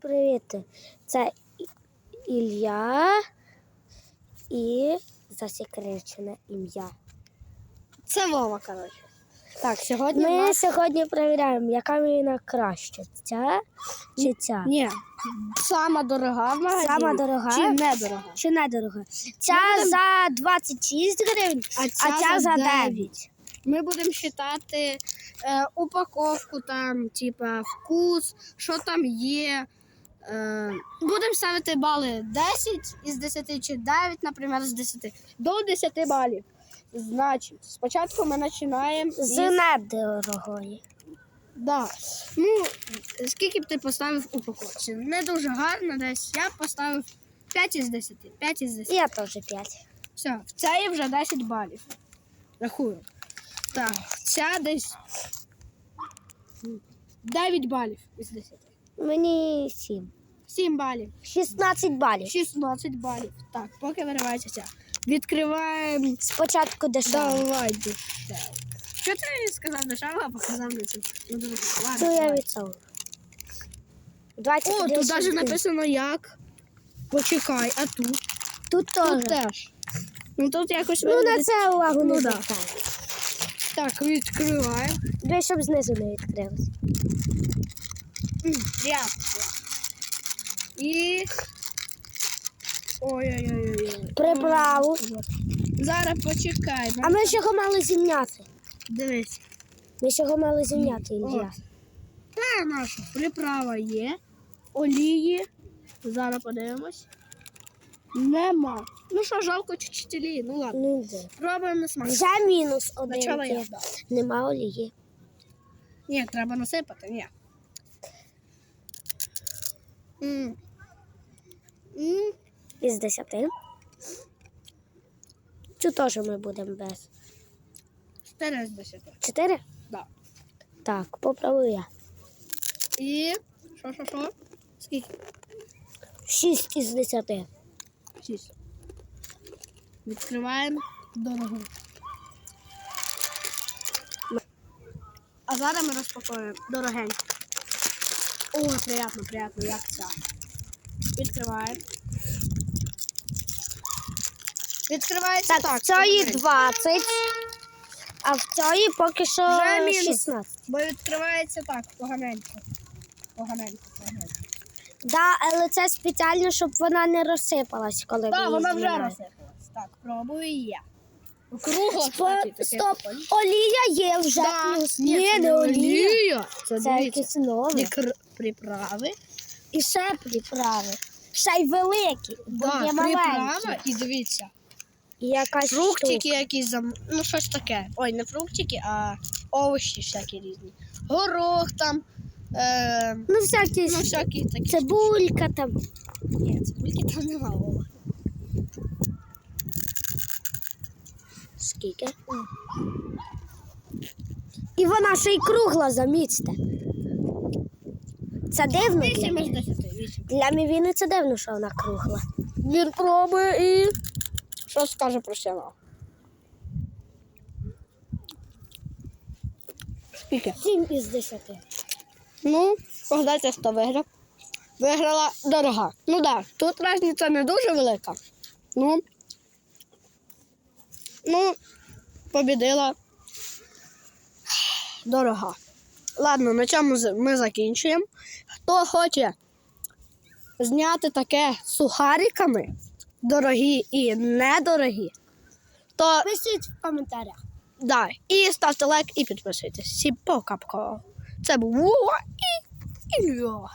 Привіт, це Ілля і засекречене ім'я. Це Вова, коротше. Так, сьогодні Ми нас... сьогодні перевіряємо, яка міна краще. Ця чи ця? Ні, сама дорога в магазині. Сама дорога? Чи недорога? Чи недорога? Ця будемо- за 26 гривень, А а ця ця, за за 9. 9. Ми будемо вважати е, упаковку, там, типа, вкус, що там є. Е, будемо ставити бали 10 із 10 чи 9, наприклад, з 10. До 10 балів. Значить, спочатку ми починаємо З із... недорогої. Да. Ну, скільки б ти поставив упаковці? Не дуже гарно десь. Я поставив 5 із 10. 5 із 10. Я теж 5. Все, в це є вже 10 балів. Рахую. Так, ця десь 9 балів із 10. Мені 7. 7 балів. 16 балів. 16 балів. Так, поки виривається ця. Відкриваємо. Спочатку дешево. Давай дешево. Що ти сказав дешево, а показав на цю? Ну, дуже ладно, я відсовую. О, тут навіть написано як. Почекай, а тут? Тут Тут теж. теж. Ну тут якось Ну, на це увагу Ну, не да. звертаю. Так, відкриваємо. Дивись, щоб знизу не відкрилось. Прям. І. Ой-ой-ой. Приправу. Зараз почекай. А ми ж його мали зімняти. Дивись. Ми ж його мали зімняти, Ілля. Та наша приправа є. Олії. Зараз подивимось. Нема. Ну що, жалко чучителі. Ну ладно. Ну. Пробуємо на смак. Вже мінус один. Я. Нема олії. Ні, треба насипати, ні. М. Із 10. Цю теж ми будемо без. 4 з 10. 4? Да. Так, попробую я. І. Що, що, що? Скільки? 6 із 10. 6. Відкриваємо дорогу. А зараз ми розпакуємо дорогенько. О, приятно, приятно, як це. Відкриваємо. Відкривається Так, так. в цієї 20, а в цієї поки що Вже мінус. 16. Бо відкривається так, поганенько. Поганенько, поганенько. Да, але це спеціально, щоб вона не розсипалась, коли Так, вона вже розсипалась. Так, пробую я. Кругло, Спо- кстати, таке Стоп, олія є вже. Да. плюс. Ні, Ні, це не олія. Це, Це дивіться. якесь нове. Прикр- приправи. І ще приправи. Ще й великі, бо Да, є приправа і дивіться. І якась Фруктики штука. якісь зам... ну щось таке. Ой, не фруктики, а овочі всякі різні. Горох там. Е... Ну, всякі Ну, всякі такі. цибулька там. Ні, цибульки там нема Вова. Скільки? І вона ще й кругла, замітьте. Це дивно. Для, із мене. Для мівіни це дивно, що вона кругла. Він пробує і. Що скаже про сіно? Скільки? 7 із 10. Ну, погадайте, хто виграв. Виграла дорога. Ну так, да, тут різниця не дуже велика. Ну, ну, побідила дорога. Ладно, на цьому ми закінчуємо. Хто хоче зняти таке сухариками, дорогі і недорогі, то Пишіть в коментарях. да, і ставте лайк і підписуйтесь. Всім пока-пока. Це був і Ілля.